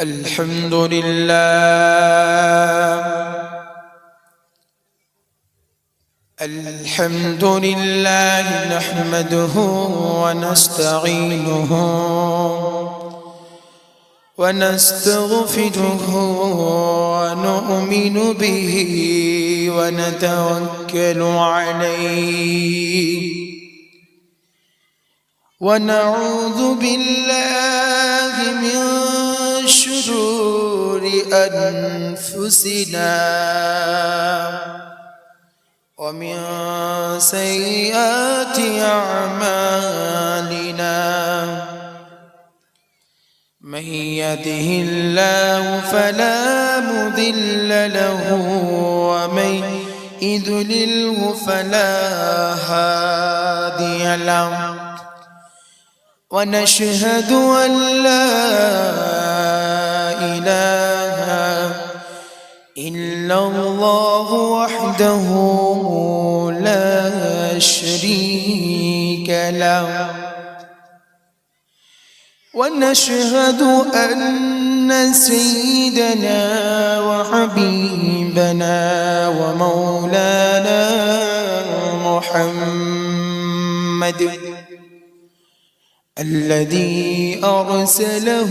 الحمد لله. الحمد لله نحمده ونستعينه ونستغفره ونؤمن به ونتوكل عليه. ونعوذ بالله من شرور أنفسنا. ومن سيئات أعمالنا من يهده الله فلا مضل له ومن يضلله فلا هادي له. ونشهد أن لا وحده لا شريك له. ونشهد أن سيدنا وحبيبنا ومولانا محمد الذي أرسله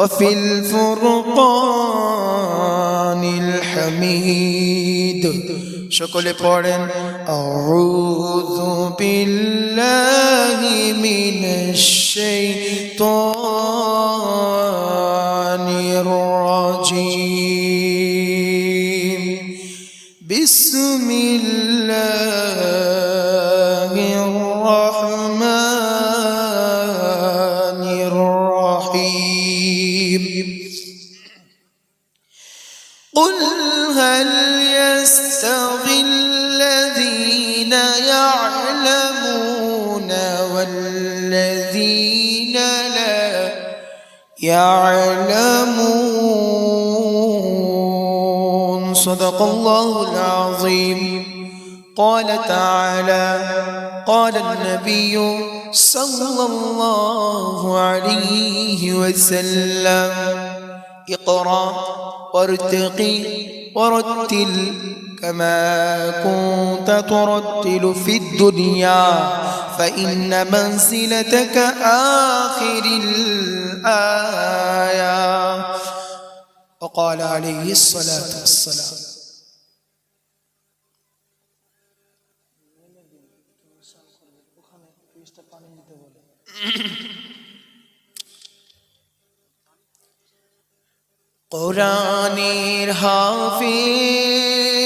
وفي الفرقان الحميد شكل قرن أعوذ بالله من الشيطان الرجيم بسم الله يعلمون. صدق الله العظيم. قال تعالى قال النبي صلى الله عليه وسلم اقرأ وارتقي ورتل كما كنت ترتل في الدنيا فإن منزلتك آخر الآية وقال عليه الصلاة والسلام কোরআনের হাফিজ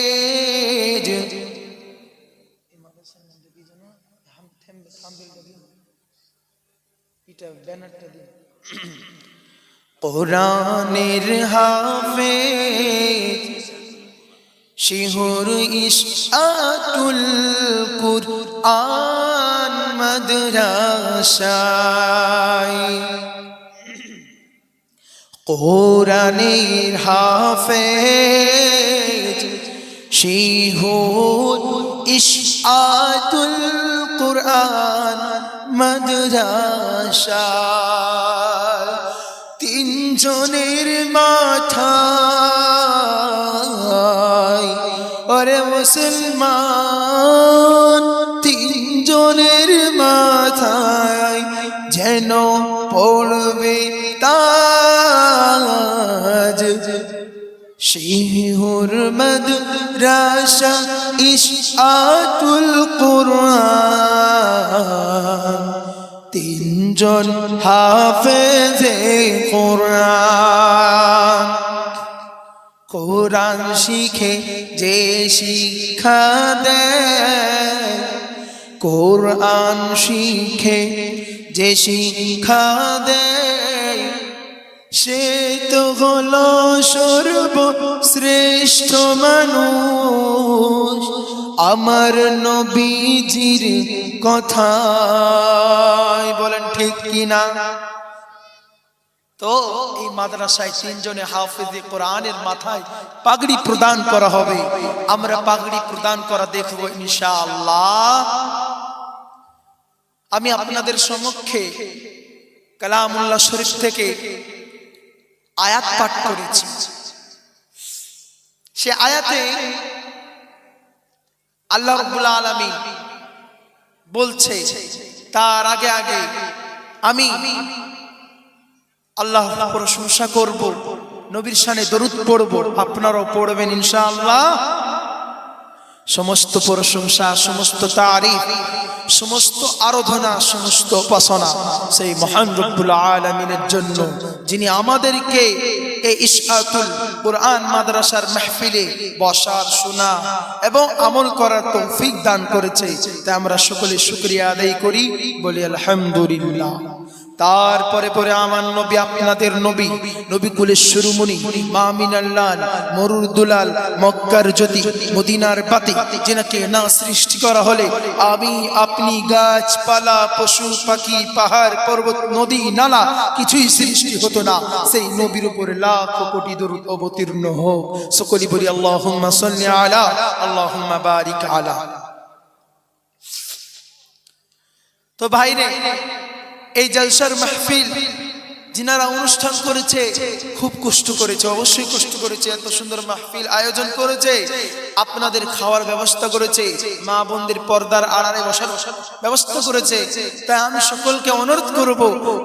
কোরআনের হাফিজ শিহুর ইশাতুল কুরআন মাদ্রাসায়। কোরআনের হাফেজ শিহুর ইশাতুল কুরআন মাদ্রাসা। তিনজনের মাথায় ওরে মুসলমান তিনজনের মাথায় যেন পড়বে তাজ। শিহুর মাদ্রাসা ইশাতুল কুরআন। তিনজন হাফেজে কোরআন। কোরআন শিখে যে শিক্ষা দেয়, কোরআন শিখে যে শিক্ষা দেয় সে তো হলো সর্বশ্রেষ্ঠ মানুষ, আমার নবীজির কথাই বলেন ঠিক কিনা তো এই মাদ্রাসায় তিনজনে হাফিজে কোরআনের মাথায় পাগড়ি প্রদান করা হবে। আমরা পাগড়ি প্রদান করা দেখব ইনশাআল্লাহ। আমি আপনাদের সমক্ষে কালামুল্লাহ শরীফ থেকে আয়াত পাঠ করেছি। সে আয়াতে আল্লাহ রব্বুল আলামিন বলছে, তার আগে আগে আমি আল্লাহ প্রশংসা করব, নবীর শানে দরুদ পড়ব, আপনারাও পড়বেন ইনশাআল্লাহ। সমস্ত প্রশংসা, সমস্ত তারিফ, সমস্ত আরাধনা, সমস্ত উপাসনা সেই মহান রব্বুল আলামিনের জন্য যিনি আমাদেরকে এই ইশাতুল কোরআন মাদ্রাসার মাহফিলে বসার শোনা এবং আমল করার তৌফিক দান করেছে। তাই আমরা সকলে শুক্রিয়া আদায় করি। বলি আলহামদুলিল্লাহ। তারপরে পরে আমার নবী, আপনাদের নবী নবী কুলের শুরুমণি মামিনাল্লাল মরুর দুলাল, মক্কার জ্যোতি, মদিনার বাতি, যেনাকে না সৃষ্টি করা হলে আমি আপনি গাছপালা, পশু, পাখি, পাহাড়, পর্বত, নদী, নালা কিছুই সৃষ্টি হতো না। সেই নবীর উপরে লাখ কোটি দরুদ অবতীর্ণ হোক। সকলি বলি সাল্লি আলা, আল্লাহুম্মা বারিক আলা। তো ভাইরে এই জলসার মাহফিল যিনারা অনুষ্ঠান করেছে, খুব কষ্ট করেছে, অবশ্যই কষ্ট করেছে, এত সুন্দর মাহফিল আয়োজন করেছে, আপনাদের খাওয়ার ব্যবস্থা করেছে, মা বোনদের পর্দার আড়ালে বসার ব্যবস্থা করেছে। তাই আমি সকলকে অনুরোধ করব,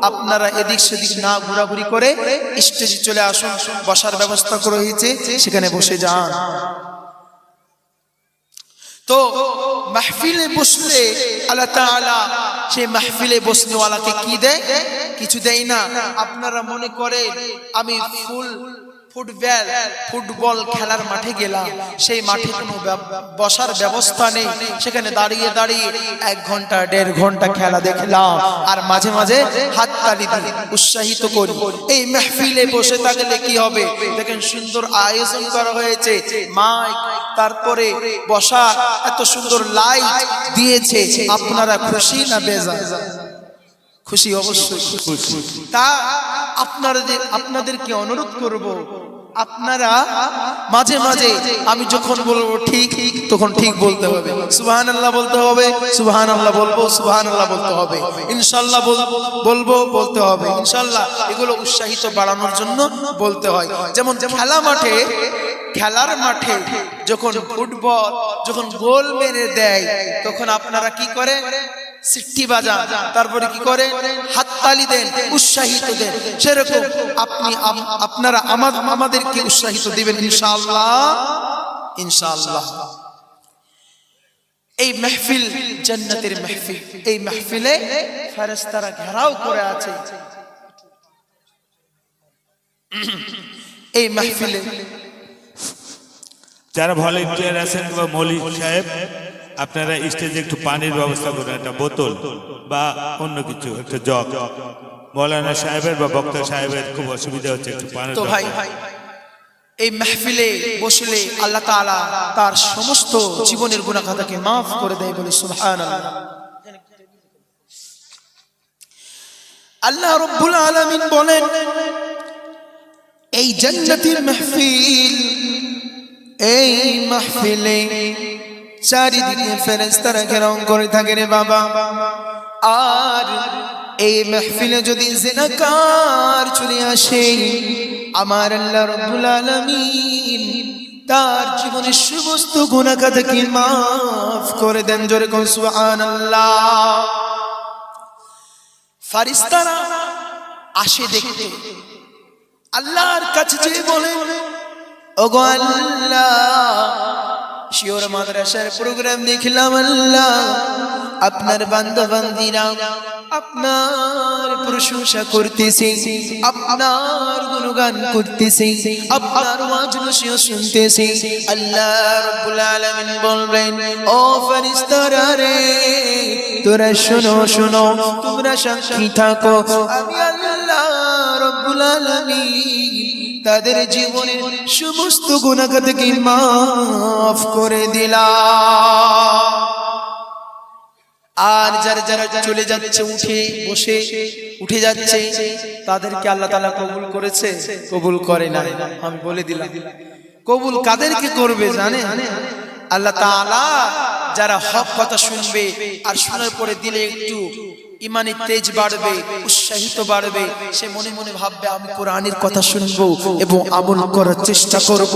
আপনারা এদিক সেদিক না ঘোরাঘুরি করে স্টেজে চলে আসুন, বসার ব্যবস্থা করা হয়েছে, সেখানে বসে যান। তো মাহফিলে বসলে আল্লাহ তাআলা সেই মাহফিলে বসনেওয়ালাকে কি দেয়? কিছু দেয় না। আপনারা মনে করেন, আমি ফুল ফুটবল ফুটবল খেলার মাঠে গেলাম। সেই মাঠে কোনো বসার ব্যবস্থা নেই। সেখানে দাঁড়িয়ে দাঁড়িয়ে এক ঘণ্টা, দেড় ঘণ্টা খেলা দেখলাম। আর মাঝে মাঝে হাত তালি দিই, উৎসাহিত করি। এই মেহফিলে বসে থাকলে কি হবে? দেখেন সুন্দর আয়োজন করা হয়েছে। মাইক, তারপরে বসা এত সুন্দর লাইট দিয়েছে। আপনারা খুশি না বেজা খুশি অবশ্যই। খুশি। তা আপনাদের, আপনাদেরকে অনুরোধ করব, আপনারা মাঝে মাঝে আমি যখন বলব ঠিক, তখন ঠিক বলতে হবে। সুবহান আল্লাহ বলতে হবে সুবহান আল্লাহ বলব সুবহান আল্লাহ বলতে হবে। ইনশাল্লাহ বলব, বলতে হবে। ইনশাল্লাহ এগুলো উৎসাহিত বাড়ানোর জন্য বলতে হয়। যেমন খেলা মাঠে, খেলার মাঠে যখন ফুটবল, যখন গোল মেরে দেয়, তখন আপনারা কি করে সিট্টি বাজান, তারপরে কি করে হাততালি দেন, উৎসাহিত দেন। সেরকম আপনি আপনারা আমার, আমাদেরকে উৎসাহিত দিবেন, ইনশাআল্লাহ। ইনশাআল্লাহ। এই মেহফিল জান্নাতের মেহফিল, এই মেহফিলে ফেরেশতারা ঘেরাও করে আছে। এই মেহফিলে যারা ভলেন্টিয়ার আছেন বা মৌলিক সাহেব আপনারা স্টেজে একটু পানির ব্যবস্থা করুন একটা বোতল বা অন্য কিছু একটা জগ। মৌলানা সাহেবের বা বক্তা সাহেবের খুব অসুবিধা হচ্ছে একটু পানির তো ভাই এই মেহফিলে বসলে আল্লাহ তাআলা তার সমস্ত জীবনের গুনাহটাকে মাফ করে দেয় বলে সুবহানাল্লাহ। আল্লাহ রব্বুল আলামিন বলেন এই জান্নাতের মেহফিল এই মাহফিলে চারিদিকে ফেরেশতারা ঘেরাও করে থাকে রে বাবা। আর এই মেহফিলে যদি জিনাকার চলে আসে, আমার আল্লাহ রব্বুল আলামিন তার জীবনের সমস্ত গুনাহকে মাফ করে দেন জোরে কোন, সুবহানাল্লাহ। ফারিস্তারা আসে দেখতে। আল্লাহর কাছে যে বলে, ওগো আল্লাহ শিওর মাদ্রাসার প্রোগ্রাম দেখলাম আল্লাহ। আপনার বান্ধবান্ধীরা আপনার প্রশংসা করতেছে, আপনার গুণগান করতেছে, আপনার ওয়াজ নসিহত শুনতেছে। আল্লাহ রাব্বুল আলামিন বলবেন, ও ফেরেশতারা রে, তোরা শোনো শোনো, তোমরা সাক্ষী থাকো। আমি আল্লাহ রব্বুল আলামিন তাদের জীবনের সমস্ত গুনাহকে মাফ করে দিলাম আর যারা যারা চলে যাচ্ছে, উঠে, বসে, উঠে যাচ্ছে, তাদেরকে আল্লাহ তাআলা কবুল করেছে? কবুল করে না আমি বলে দিলাম। কবুল কাদেরকে করবে জানে আল্লাহ তাআলা যারা হক কথা শুনবে আর শোনার পরে দিলে একটু ইমানি তেজ বাড়বে, উৎসাহিত বাড়বে, সে মনে মনে ভাববে, আমি কোরআনের কথা শুনব এবং আমল করার চেষ্টা করব।